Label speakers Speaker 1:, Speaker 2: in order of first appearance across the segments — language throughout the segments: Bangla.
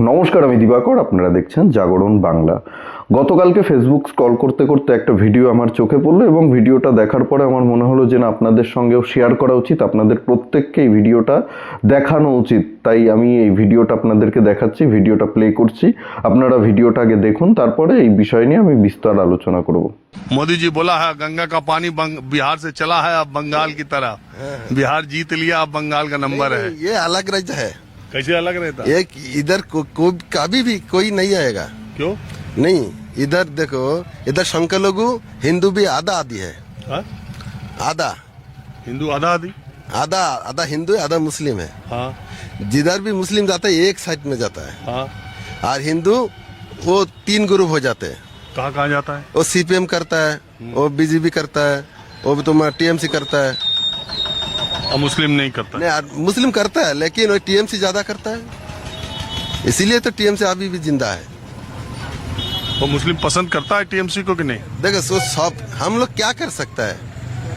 Speaker 1: নমস্কার আমি দিবাকর আপনারা দেখছেন জাগরণ বাংলা গতকালকে ফেসবুক স্ক্রল করতে করতে একটা ভিডিও আমার চোখে পড়লো এবং ভিডিওটা দেখার পরে আমার মনে হলো যে না আপনাদের সঙ্গেও শেয়ার করা উচিত আপনাদের প্রত্যেককে এই ভিডিওটা দেখানো উচিত তাই আমি এই ভিডিওটা আপনাদেরকে দেখাচ্ছি ভিডিওটা প্লে করছি আপনারা ভিডিওটা আগে দেখুন তারপরে এই বিষয় নিয়ে আমি বিস্তার আলোচনা করব
Speaker 2: मोदी जी बोला है गंगा का पानी बंग, बिहार से चला है अब बंगाल की तरफ बिहार जीत लिया अब बंगाल का नंबर है
Speaker 3: ये अलग राज्य है
Speaker 2: कैसे अलग रहता?
Speaker 3: एक इधर को, को कभी भी कोई नहीं आएगा।
Speaker 2: क्यों?
Speaker 3: नहीं इधर देखो इधर संख्यालघु हिंदू भी आधा आदि है।
Speaker 2: हाँ?
Speaker 3: आधा।
Speaker 2: हिंदू आधा आदि
Speaker 3: आधा आधा हिंदू आधा मुस्लिम है।
Speaker 2: हाँ।
Speaker 3: जिधर भी मुस्लिम जाता है एक साइड में जाता है।
Speaker 2: हाँ।
Speaker 3: और हिंदू वो तीन ग्रुप हो जाते हैं।
Speaker 2: कहाँ कहाँ जाता है?
Speaker 3: वो सीपीएम करता है वो बीजेपी करता है वो भी तुम्हारा टीएमसी करता है।
Speaker 2: और मुस्लिम नहीं करता
Speaker 3: नहीं और मुस्लिम करता है लेकिन वो टीएमसी ज्यादा करता है इसीलिए तो टीएमसी अभी भी जिंदा है
Speaker 2: वो मुस्लिम पसंद करता है टीएमसी को कि नहीं
Speaker 3: देखो सो सब हम लोग क्या कर सकता है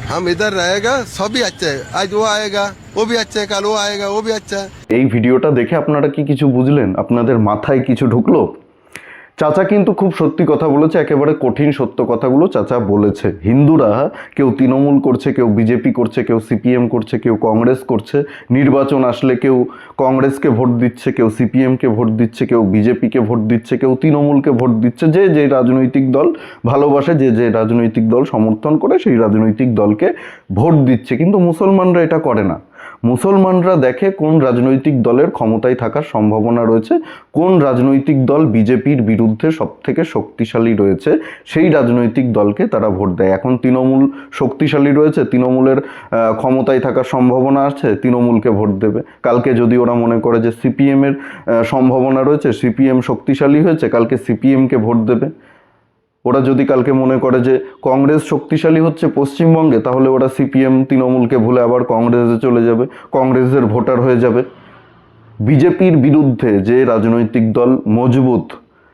Speaker 3: हम इधर रहेगा सब भी अच्छा है आज वो आएगा वो भी अच्छा है कल वो आएगा वो भी अच्छा है
Speaker 1: এই ভিডিওটা দেখে আপনারা কি কিছু বুঝলেন আপনাদের মাথায় কিছু ঢুকলো চাচা কিন্তু খুব সত্যি কথা বলেছে, একেবারে কঠিন সত্য কথাগুলো চাচা বলেছে। হিন্দুরা, কেউ তৃণমূল করছে, কেউ বিজেপি করছে, কেউ সিপিএম করছে, কেউ কংগ্রেস করছে, নির্বাচন আসলে কেউ কংগ্রেসকে ভোট দিচ্ছে, কেউ সিপিএমকে ভোট দিচ্ছে, কেউ বিজেপিকে ভোট দিচ্ছে, কেউ তৃণমূলকে ভোট দিচ্ছে, যে যে রাজনৈতিক দল ভালোবাসে, যে যে রাজনৈতিক দল সমর্থন করে, সেই রাজনৈতিক দলকে ভোট দিচ্ছে। কিন্তু মুসলমানরা এটা করে না। মুসলমানরা দেখে কোন রাজনৈতিক দলের ক্ষমতায় থাকার সম্ভাবনা রয়েছে, কোন রাজনৈতিক দল বিজেপির বিরুদ্ধে সব থেকে শক্তিশালী রয়েছে, সেই রাজনৈতিক দলকে তারা ভোট দেয়। এখন তৃণমূল শক্তিশালী রয়েছে, তৃণমূলের ক্ষমতায় থাকার সম্ভাবনা আছে, তৃণমূলকে ভোট দেবে। কালকে যদি ওরা মনে করে যে সিপিএমের সম্ভাবনা রয়েছে, সিপিএম শক্তিশালী হয়েছে, কালকে সিপিএমকে ভোট দেবে। ওরা যদি কালকে মনে করে যে কংগ্রেস শক্তিশালী হচ্ছে পশ্চিমবঙ্গে, তাহলে ওরা সিপিএম তৃণমূলকে ভুলে আবার কংগ্রেসে চলে যাবে, কংগ্রেসের ভোটার হয়ে যাবে। বিজেপির বিরুদ্ধে যে রাজনৈতিক দল মজবুত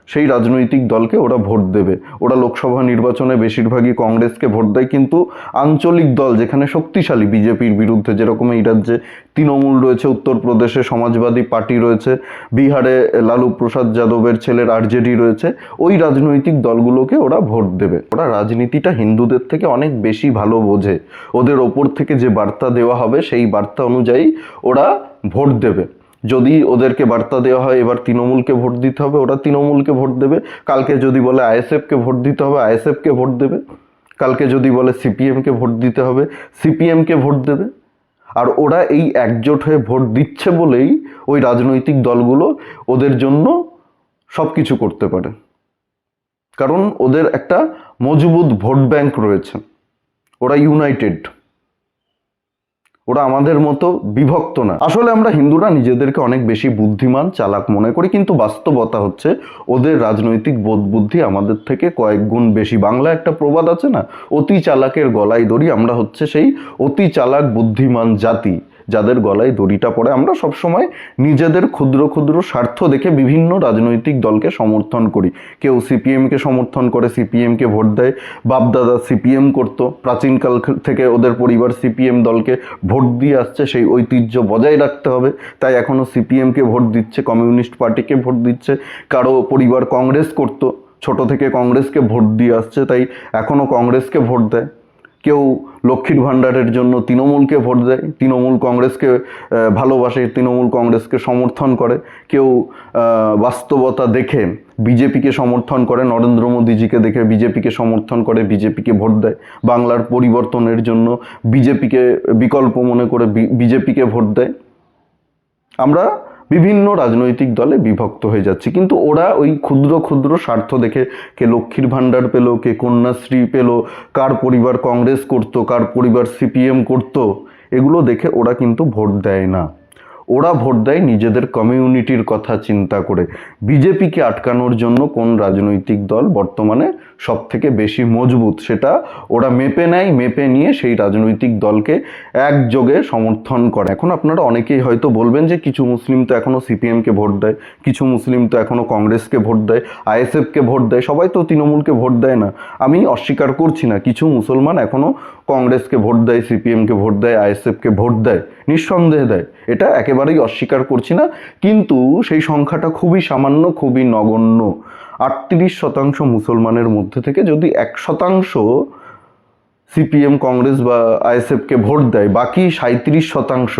Speaker 1: সেই রাজনৈতিক দলকে ওরা ভোট দেবে। ওরা লোকসভা নির্বাচনে বেশিরভাগই কংগ্রেসকে ভোট দেয়, কিন্তু আঞ্চলিক দল যেখানে শক্তিশালী বিজেপির বিরুদ্ধে, যেরকম এই রাজ্যে তৃণমূল রয়েছে, উত্তরপ্রদেশে সমাজবাদী পার্টি রয়েছে, বিহারে লালু প্রসাদ যাদবের ছেলের আরজেডি রয়েছে, ওই রাজনৈতিক দলগুলোকে ওরা ভোট দেবে। ওরা রাজনীতিটা হিন্দুদের থেকে অনেক বেশি ভালো বোঝে। ওদের ওপর থেকে যে বার্তা দেওয়া হবে, সেই বার্তা অনুযায়ী ওরা ভোট দেবে। যদি ওদেরকে বার্তা দেওয়া হয়, এবার তৃণমূলকে ভোট দিতে হবে, ওরা তৃণমূলকে ভোট দেবে। কালকে যদি বলে আইএসএফকে ভোট দিতে হবে, আইএসএফকে ভোট দেবে। কালকে যদি বলে সিপিএমকে ভোট দিতে হবে, সিপিএমকে ভোট দেবে। আর ওরা এই একজোট হয়ে ভোট দিচ্ছে বলেই ওই রাজনৈতিক দলগুলো ওদের জন্য সব কিছু করতে পারে। কারণ ওদের একটা মজবুত ভোট ব্যাংক রয়েছে। ওরা ইউনাইটেড। ওরা আমাদের মতো বিভক্ত না। আসলে আমরা হিন্দুরা নিজেদেরকে অনেক বেশি বুদ্ধিমান, চালাক মনে করি, কিন্তু বাস্তবতা হচ্ছে ওদের রাজনৈতিক বোধ বুদ্ধি আমাদের থেকে কয়েক গুণ বেশি। বাংলা একটা প্রবাদ আছে না, অতি চালাকের গলায় দড়ি, আমরা হচ্ছে সেই অতি চালাক, বুদ্ধিমান জাতি। যাদের গলায় দড়িটা পড়ে, আমরা সবসময় নিজেদের ক্ষুদ্র ক্ষুদ্র স্বার্থ দেখে বিভিন্ন রাজনৈতিক দলকে সমর্থন করি। কেউ সিপিএমকে সমর্থন করে, সিপিএমকে ভোট দেয়, বাপদাদা সিপিএম করতো। প্রাচীনকাল থেকে ওদের পরিবার সিপিএম দলকে ভোট দিয়ে আসছে, সেই ঐতিহ্য বজায় রাখতে হবে। তাই এখনও সিপিএমকে ভোট দিচ্ছে, কমিউনিস্ট পার্টিকে ভোট দিচ্ছে, কারও পরিবার কংগ্রেস করতো, ছোট থেকে কংগ্রেসকে ভোট দিয়ে আসছে, তাই এখনও কংগ্রেসকে ভোট দেয়। কেউ লক্ষ্মীর ভাণ্ডারের জন্য তৃণমূলকে ভোট দেয়, তৃণমূল কংগ্রেসকে ভালোবাসে, তৃণমূল কংগ্রেসকে সমর্থন করে। কেউ বাস্তবতা দেখে বিজেপিকে সমর্থন করে, নরেন্দ্র মোদীজিকে দেখে বিজেপিকে সমর্থন করে, বিজেপিকে ভোট দেয়। বাংলার পরিবর্তনের জন্য বিজেপিকে বিকল্প মনে করে বিজেপিকে ভোট দেয়। আমরা বিভিন্ন রাজনৈতিক দলে বিভক্ত হয়ে যাচ্ছে। কিন্তু ওরা ওই ক্ষুদ্র ক্ষুদ্র স্বার্থ দেখে কে লক্ষ্মীর ভাণ্ডার পেল, কে কন্যাশ্রী পেল, কার পরিবার কংগ্রেস করতো, কার পরিবার সিপিএম করতো, এগুলো দেখে ওরা কিন্তু ভোট দেয় না। ওরা ভোট দেয় নিজেদের কমিউনিটির কথা চিন্তা করে। বিজেপিকে আটকানোর জন্য কোন রাজনৈতিক দল বর্তমানে সব থেকে বেশি মজবুত সেটা ওরা মেপে নেয়, মেপে নিয়ে সেই রাজনৈতিক দলকে একযোগে সমর্থন করে। এখন আপনারা অনেকেই হয়তো বলবেন যে কিছু মুসলিম তো এখনও সিপিএমকে ভোট দেয়, কিছু মুসলিম তো এখনও কংগ্রেসকে ভোট দেয়, আইএসএফকে ভোট দেয়, সবাই তো তৃণমূলকে ভোট দেয় না। আমি অস্বীকার করছি না, কিছু মুসলমান এখনও কংগ্রেসকে ভোট দেয়, সিপিএমকে ভোট দেয়, আইএসএফকে ভোট দেয়, নিঃসন্দেহে দেয়। এটা একেবারে একেবারেই অস্বীকার করছি না, কিন্তু সেই সংখ্যাটা খুবই সামান্য, খুবই নগণ্য। আটত্রিশ শতাংশ মুসলমানের মধ্যে থেকে যদি এক শতাংশ সিপিএম, কংগ্রেস বা আইএসএফকে ভোট দেয়, বাকি সাঁত্রিশ শতাংশ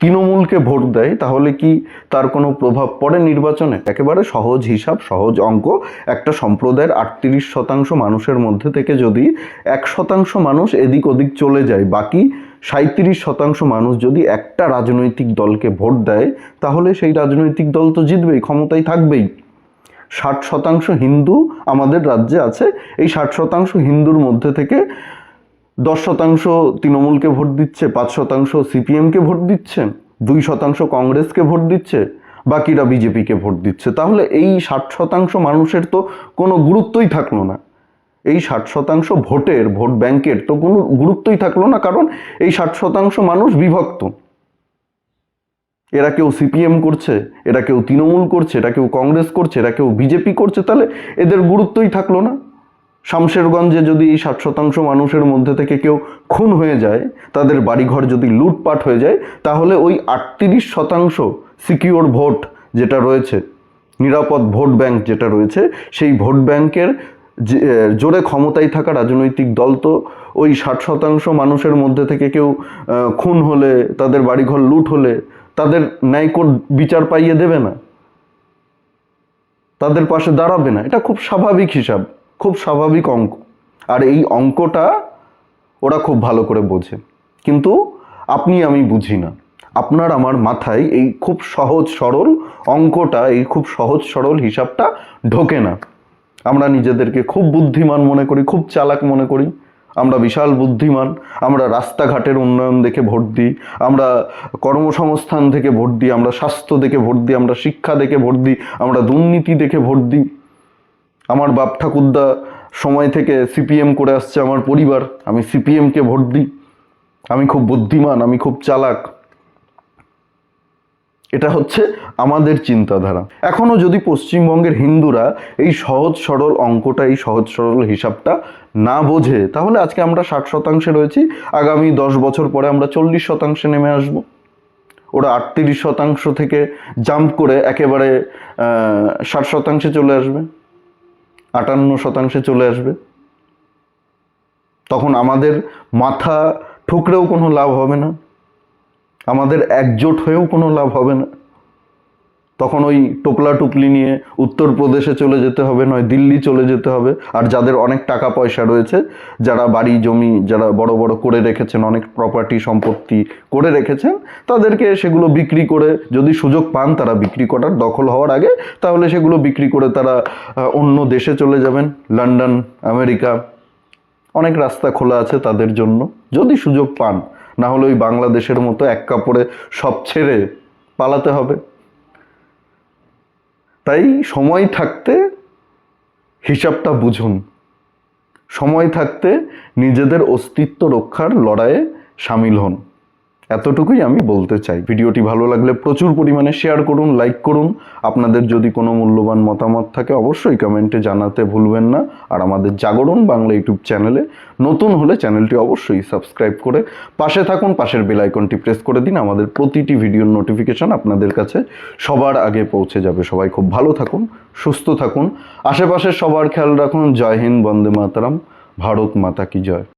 Speaker 1: তৃণমূলকে ভোট দেয়, তাহলে কি তার কোনো প্রভাব পড়ে নির্বাচনে? একেবারে সহজ হিসাব, সহজ অঙ্ক। একটা সম্প্রদায়ের আটত্রিশ শতাংশ মানুষের মধ্যে থেকে যদি এক শতাংশ মানুষ এদিক ওদিক চলে যায়, বাকি সাঁত্রিশ শতাংশ মানুষ যদি একটা রাজনৈতিক দলকে ভোট দেয়, তাহলে সেই রাজনৈতিক দল তো জিতবেই, ক্ষমতায় থাকবেই। ষাট শতাংশ হিন্দু আমাদের রাজ্যে আছে, এই ষাট শতাংশ হিন্দুর মধ্যে থেকে দশ শতাংশ তৃণমূলকে ভোট দিচ্ছে, পাঁচ শতাংশ সিপিএমকে ভোট দিচ্ছে, দুই শতাংশ কংগ্রেসকে ভোট দিচ্ছে, বাকিরা বিজেপিকে ভোট দিচ্ছে। তাহলে এই ষাট শতাংশ মানুষের তো কোনো গুরুত্বই থাকল না। এই ষাট শতাংশ ভোটের ভোট ব্যাংকের তো কোনো গুরুত্বই থাকল না, কারণ এই ষাট শতাংশ মানুষ বিভক্ত। এরা কেউ সিপিএম করছে, এরা কেউ তৃণমূল করছে, এরা কেউ কংগ্রেস করছে, এরা কেউ বিজেপি করছে, তাহলে এদের গুরুত্বই থাকল না। শামশেরগঞ্জে যদি এই ষাট শতাংশ মানুষের মধ্যে থেকে কেউ খুন হয়ে যায়, তাদের বাড়িঘর যদি লুটপাট হয়ে যায়, তাহলে ওই আটত্রিশ শতাংশ সিকিওর ভোট যেটা রয়েছে, নিরাপদ ভোট ব্যাংক যেটা রয়েছে, সেই ভোট ব্যাংকের জোরে ক্ষমতায় থাকা রাজনৈতিক দল তো ওই ষাট শতাংশ মানুষের মধ্যে থেকে কেউ খুন হলে, তাদের বাড়িঘর লুট হলে, তাদের ন্যায়কোট বিচার পাইয়ে দেবে না। তাদের পাশে দাঁড়াবে না। এটা খুব স্বাভাবিক হিসাব, খুব স্বাভাবিক অঙ্ক। আর এই অঙ্কটা ওরা খুব ভালো করে বোঝে। কিন্তু আপনি আমি বুঝি না। আপনার আমার মাথায় এই খুব সহজ সরল অঙ্কটা, এই খুব সহজ সরল হিসাবটা ঢোকে না। আমরা নিজেদেরকে খুব বুদ্ধিমান মনে করি, খুব চালাক মনে করি। আমরা বিশাল বুদ্ধিমান, আমরা রাস্তাঘাটের উন্নয়ন দেখে ভোট দিই, আমরা কর্মসংস্থান থেকে ভোট দিই, আমরা স্বাস্থ্য দেখে ভোট দিই, আমরা শিক্ষা দেখে ভোট দিই, আমরা দুর্নীতি দেখে ভোট দিই। আমার বাপ ঠাকুরদা সময় থেকে সিপিএম করে আসছে, আমার পরিবার, আমি সিপিএমকে ভোট দিই। আমি খুব বুদ্ধিমান, আমি খুব চালাক। এটা হচ্ছে আমাদের চিন্তাধারা। এখনও যদি পশ্চিমবঙ্গের হিন্দুরা এই সহজ সরল অঙ্কটা, এই সহজ সরল হিসাবটা না বোঝে, তাহলে আজকে আমরা ষাট শতাংশে রয়েছি, আগামী দশ বছর পরে আমরা চল্লিশ শতাংশে নেমে আসব। ওরা আটত্রিশ শতাংশ থেকে জাম্প করে একেবারে ষাট শতাংশে চলে আসবে, আটান্ন শতাংশে চলে আসবে। তখন আমাদের মাথা ঠুকরেও কোনো লাভ হবে না। আমাদের একজোট হয়েও কোনো লাভ হবে না। তখন ওই টোপলা টুপলি নিয়ে উত্তরপ্রদেশে চলে যেতে হবে, নয় দিল্লি চলে যেতে হবে। আর যাদের অনেক টাকা পয়সা রয়েছে, যারা বাড়ি, জমি, যারা বড় বড় করে রেখেছেন, অনেক প্রপার্টি সম্পত্তি করে রেখেছেন, তাদেরকে সেগুলো বিক্রি করে যদি সুযোগ পান তারা বিক্রি করার দখল হওয়ার আগে, তাহলে সেগুলো বিক্রি করে তারা অন্য দেশে চলে যাবেন, লন্ডন, আমেরিকা, অনেক রাস্তা খোলা আছে তাদের জন্য। যদি সুযোগ পান না হলে ওই বাংলাদেশের মতো এক কাপড়ে সব ছেড়ে পালাতে হবে। তাই সময় থাকতে হিসাবটা বুঝুন। সময় থাকতে নিজেদের অস্তিত্ব রক্ষার লড়াইয়ে সামিল হন। এতটুকুই আমি বলতে চাই। ভিডিওটি ভালো লাগলে প্রচুর পরিমাণে শেয়ার করুন লাইক করুন। আপনাদের যদি কোনো মূল্যবান মতামত থাকে অবশ্যই কমেন্টে জানাতে ভুলবেন না। আর আমাদের জাগরণ বাংলা ইউটিউব চ্যানেলে নতুন হলে চ্যানেলটি অবশ্যই সাবস্ক্রাইব করে পাশে থাকুন, পাশের বেল আইকনটি প্রেস করে দিন। আমাদের প্রতিটি ভিডিওর নোটিফিকেশন আপনাদের কাছে সবার আগে পৌঁছে যাবে। সবাই খুব ভালো থাকুন, সুস্থ থাকুন। আশেপাশে সবার খেয়াল রাখুন। জয় হিন্দ, বন্দে মাতারাম। ভারত মাতা কি জয়।